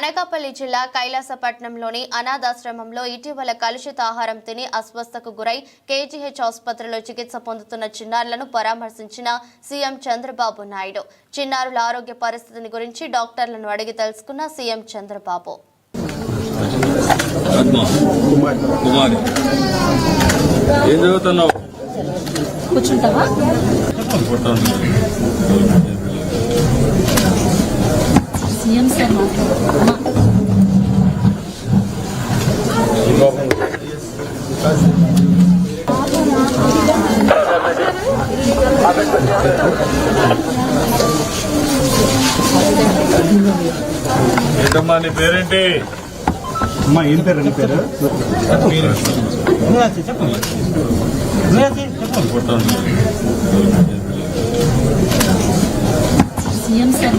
అనకాపల్లి జిల్లా కైలాసపట్నంలోని అనాథాశ్రమంలో ఇటీవల కలుషిత ఆహారం తిని అస్వస్థకు గురై కేజీహెచ్ ఆసుపత్రిలో చికిత్స పొందుతున్న చిన్నారులను పరామర్శించిన సీఎం చంద్రబాబు నాయుడు. చిన్నారుల ఆరోగ్య పరిస్థితిని గురించి డాక్టర్లను అడిగి తెలుసుకున్న సీఎం చంద్రబాబు. ఏం చదువుతున్నావు. సీఎం సార్ ఏంటమ్మా నీ పేరేంటి? అమ్మా ఏం పేరు? నీ పేరు? నువ్వు చెప్పు. నువ్వు చెప్పు. పుట్టాను. సీఎం సార్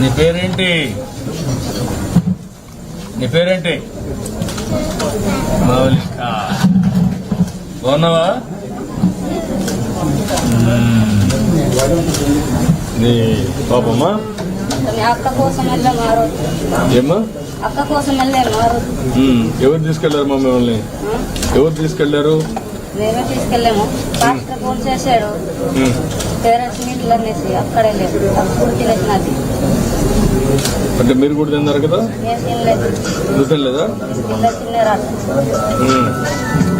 నీ పేరేంటి? నీ పేరేంటి? మౌలిక. బాగున్నావా. నీ పాపమ్మా? ఏమ్మా. ఎవరు తీసుకెళ్ళారు మా మిమ్మల్ని? ఎవరు తీసుకెళ్ళారు? మేమే తీసుకెళ్ళాము. పాస్టర్ ఫోన్ చేశాడు. పేరెంట్స్ మీట్లు అనేసి అక్కడే లేదు. అప్పుడు తినేసినది అంటే మీరు కూడా తిన్నారు కదా? తినలేదు. తినలేదా? మ్మ్.